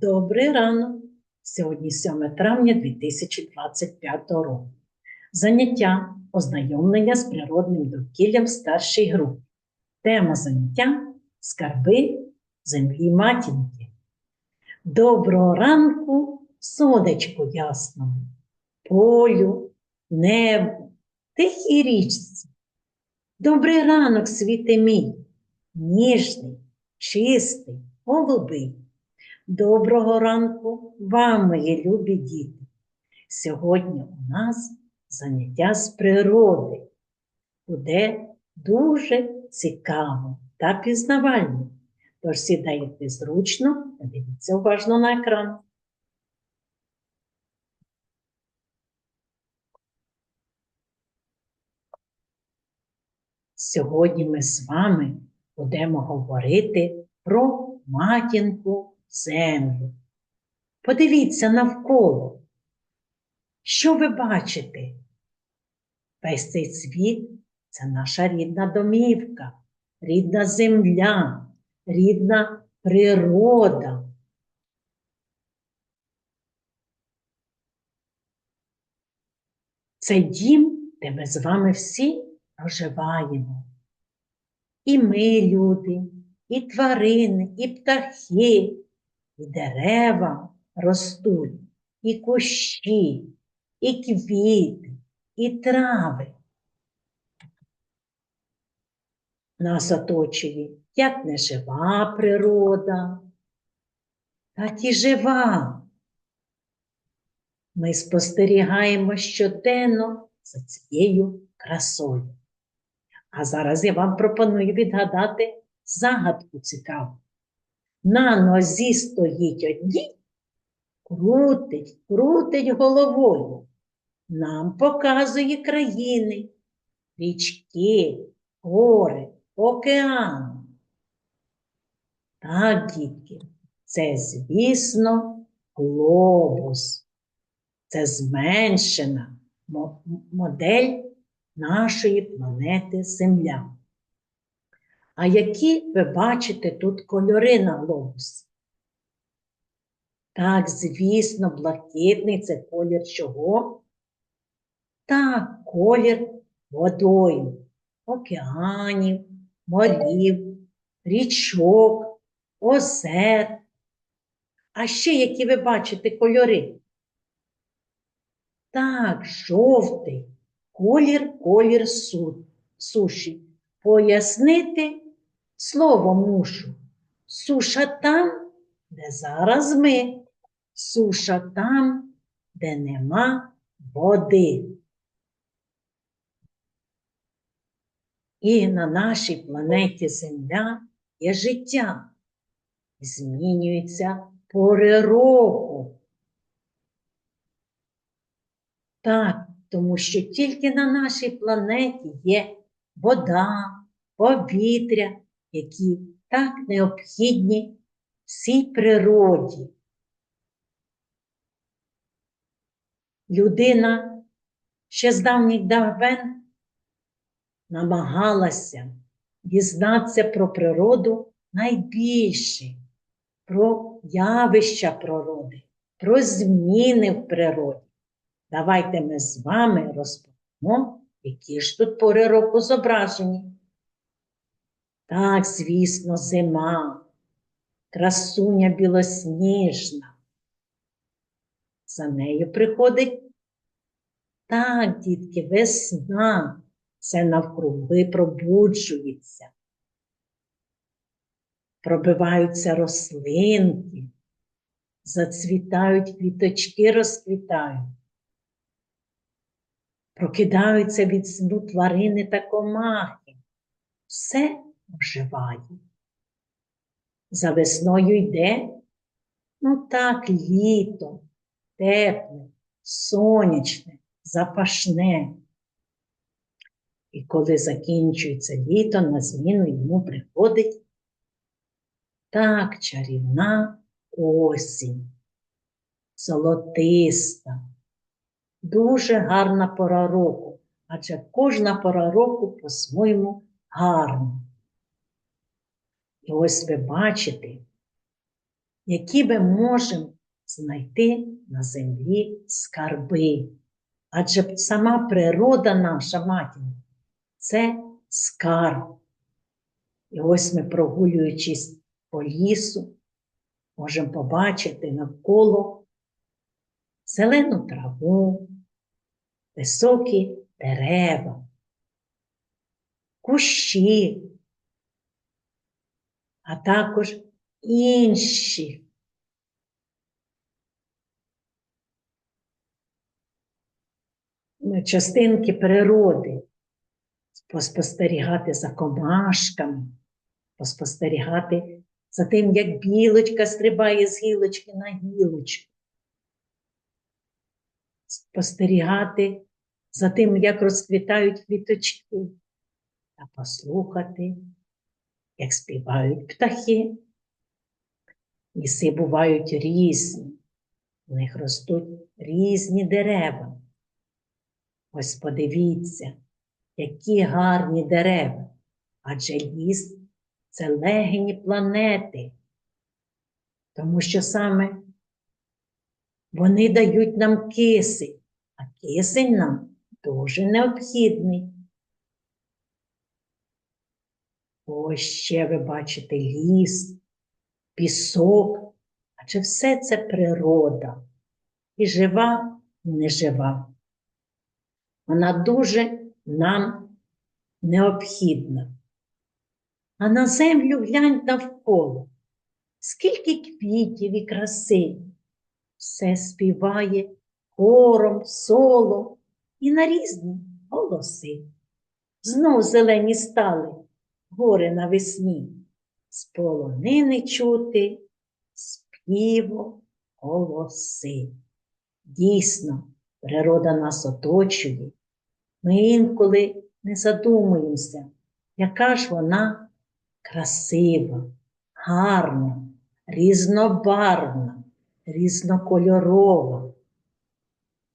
Добрий ранок! Сьогодні 7 травня 2025 року. Заняття ознайомлення з природним довкіллям в старшій групі. Тема заняття скарби землі матінки. Доброго ранку, сонечку ясному, полю, небу, тихій річці. Добрий ранок, світе мій, ніжний, чистий, голубий. Доброго ранку вам, мої любі діти. Сьогодні у нас заняття з природи. Буде дуже цікаво та пізнавально. Тож сідайте зручно та дивіться уважно на екран. Сьогодні ми з вами будемо говорити про матінку землю. Подивіться навколо. Що ви бачите? Весь цей світ це наша рідна домівка, рідна земля, рідна природа. Це дім, де ми з вами всі проживаємо. І ми, люди, і тварини, і птахи, і дерева ростуть, і кущі, і квіти, і трави. Нас оточує як нежива природа, так і жива. Ми спостерігаємо щоденно за цією красою. А зараз я вам пропоную відгадати загадку цікаву. На нозі стоїть одній, крутить, крутить головою. Нам показує країни, річки, гори, океан. Так, дітки, це, звісно, глобус. Це зменшена модель нашої планети Земля. А які ви бачите тут кольори на глобусі? Так, звісно, блакитний це колір чого? Так, колір водою, океанів, морів, річок, озер. А ще які ви бачите кольори? Так, жовтий, колір, колір суші. Пояснити слово мушу. Суша там, де зараз ми, суша там, де нема води. І на нашій планеті Земля є життя. Змінюються пори року. Так, тому що тільки на нашій планеті є вода, повітря, які так необхідні всій природі. Людина ще з давніх давен намагалася дізнатися про природу найбільше, про явища природи, про зміни в природі. Давайте ми з вами розповімо, які ж тут пори року зображені. Так, звісно, зима, красуня білосніжна. За нею приходить так, дітки, весна. Це навкруги пробуджується. Пробиваються рослинки, зацвітають квіточки, розквітають. Прокидаються від сну тварини та комахи. Все оживає. За весною йде, ну так, літо, тепле, сонячне, запашне. І коли закінчується літо, на зміну йому приходить так чарівна осінь, золотиста, дуже гарна пора року, адже кожна пора року по-своєму гарна. І ось ви бачите, які ми можемо знайти на землі скарби. Адже сама природа наша матінка це скарб. І ось ми, прогулюючись по лісу, можемо побачити навколо зелену траву, високі дерева, кущі, а також інші. Частинки природи, поспостерігати за комашками, поспостерігати за тим, як білочка стрибає з гілочки на гілочку, спостерігати за тим, як розквітають квіточки, та послухати, як співають птахи. Ліси бувають різні, в них ростуть різні дерева. Ось подивіться, які гарні дерева, адже ліс це легені планети, тому що саме вони дають нам кисень, а кисень нам дуже необхідний. Ось ще ви бачите ліс, пісок, адже все це природа, і жива, і нежива. Вона дуже нам необхідна. А на землю глянь навколо, скільки квітів і краси, все співає хором, соло і на різні голоси. Знов зелені стали гори навесні, з полонини чути співо голоси. Дійсно, природа нас оточує. Ми інколи не задумуємося, яка ж вона красива, гарна, різнобарвна, різнокольорова.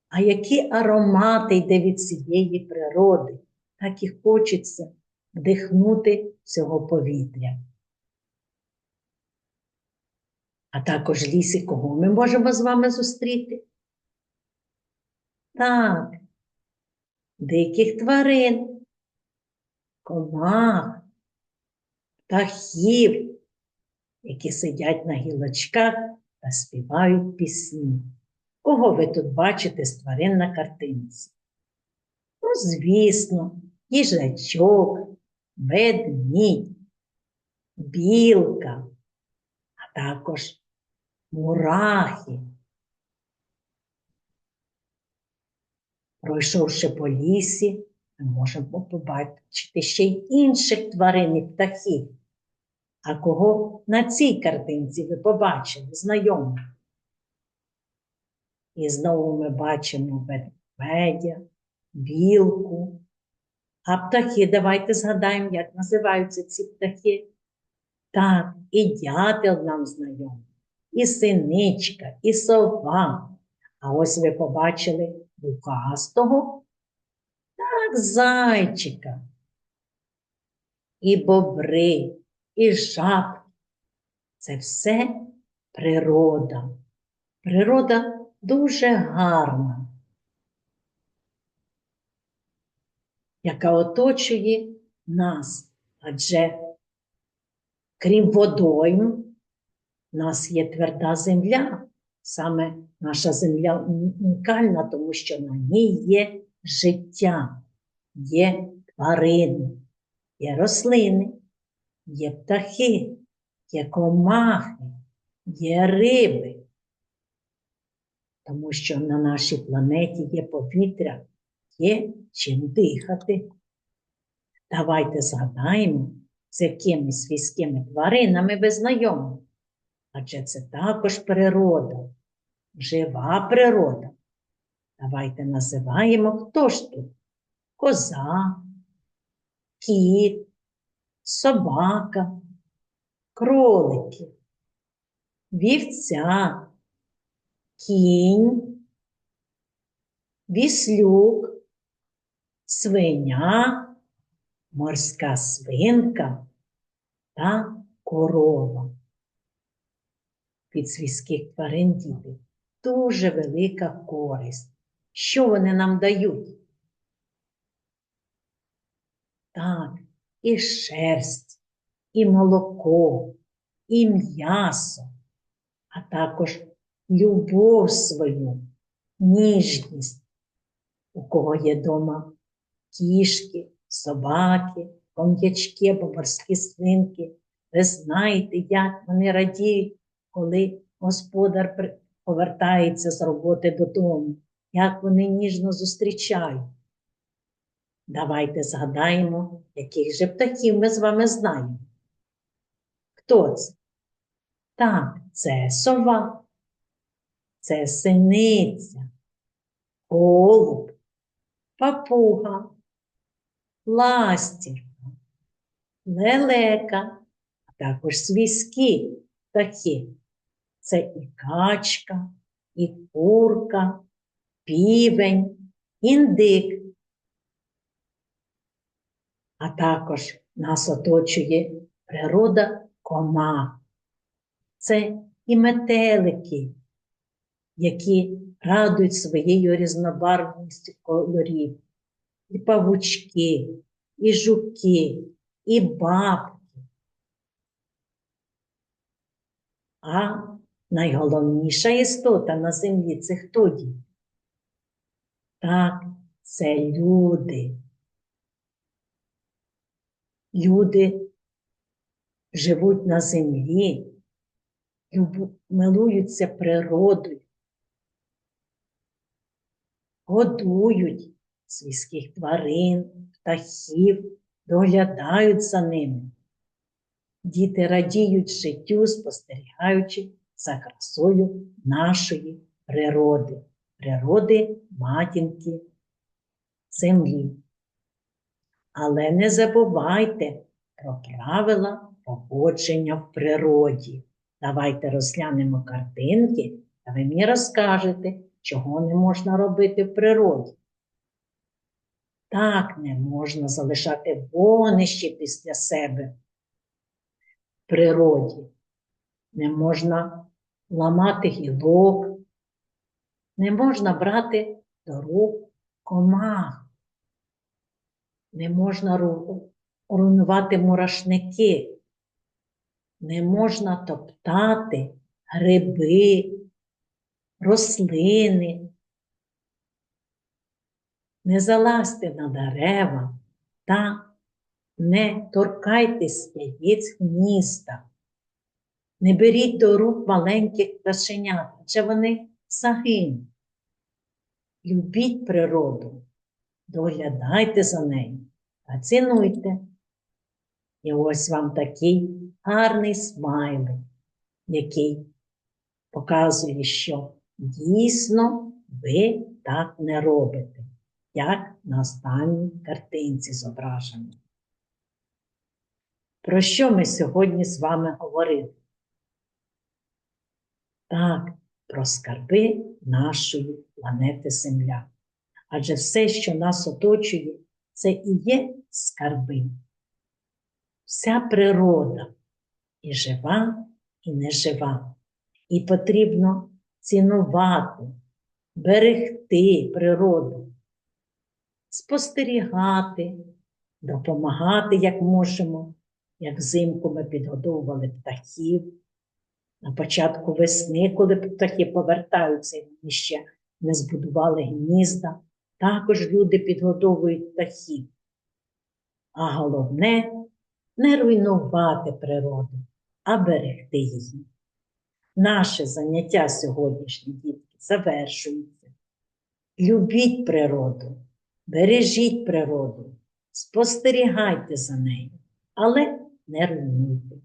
А які аромати йде від цієї природи, так і хочеться вдихнути цього повітря. А також ліси, кого ми можемо з вами зустріти? Так, диких тварин, комах, птахів, які сидять на гілочках та співають пісні. Кого ви тут бачите з тварин на картинці? Ну, звісно, їжачок, ведмідь, білка, а також мурахи. Пройшовши по лісі, ми можемо побачити ще й інших тварин і птахів. А кого на цій картинці ви побачили, знайомих? І знову ми бачимо ведмедя, білку. А птахи, давайте згадаємо, як називаються ці птахи. Так, і дятел нам знайомий, і синичка, і сова. А ось ви побачили Лукастого, так, зайчика, і бобри, і жабки. Це все природа. Природа дуже гарна, яка оточує нас, адже крім водойм, у нас є тверда земля. Саме наша земля унікальна, тому що на ній є життя, є тварини, є рослини, є птахи, є комахи, є риби. Тому що на нашій планеті є повітря, є чим дихати. Давайте згадаємо, з якими свійськими тваринами ви знайомі. Адже це також природа жива природа. Давайте називаємо хто ж тут? Коза, кіт, собака, кролики, вівця, кінь, віслюк, свиня, морська свинка та корова. від свійських тварин діти дуже велика користь. Що вони нам дають? Так, і шерсть, і молоко, і м'ясо, а також любов свою, ніжність, у кого є дома кішки, собаки, ком'ячки або свинки. Ви знаєте, як вони радіють, коли господар повертається з роботи додому, як вони ніжно зустрічають. Давайте згадаємо, яких же птахів ми з вами знаємо. Хто це? Так, це сова, це синиця, голуб, папуга, ластівка, лелека, а також свійські птахи. Це і качка, і курка, півень, індик. А також нас оточує природа комах. Це і метелики, які радують своєю різнобарвністю кольорів, і павучки, і жуки, і бабки. А найголовніша істота на землі це хто діти? Так, це люди. Люди живуть на землі, милуються природою, годують свійських тварин, птахів, доглядають за ними. Діти радіють життю, спостерігаючи за красою нашої природи, природи матінки землі. Але не забувайте про правила поводження в природі. Давайте розглянемо картинки, та ви мені розкажете, чого не можна робити в природі. Так не можна залишати вогнище після себе в природі. Не можна ламати гілок, не можна брати до рук комах. Не можна руйнувати мурашники, не можна топтати гриби, рослини. Не залазьте на дерева та не торкайтесь яєць гнізда. Не беріть до рук маленьких пташенят, адже вони загинуть. Любіть природу, доглядайте за нею та цінуйте. І ось вам такий гарний смайлик, який показує, що дійсно ви так не робите, як на останній картинці зображено. Про що ми сьогодні з вами говорили? Так, про скарби нашої планети Земля. Адже все, що нас оточує, це і є скарби. Вся природа і жива, і нежива. І потрібно цінувати, берегти природу, спостерігати, допомагати, як можемо. Як взимку ми підгодовували птахів. На початку весни, коли птахи повертаються, і ще не збудували гнізда, також люди підгодовують птахів. А головне не руйнувати природу, а берегти її. Наше заняття сьогоднішні дітки завершується. Любіть природу, бережіть природу, спостерігайте за нею, але не руйнуйте.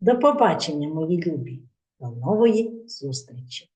До побачення, мої любі, до нової зустрічі!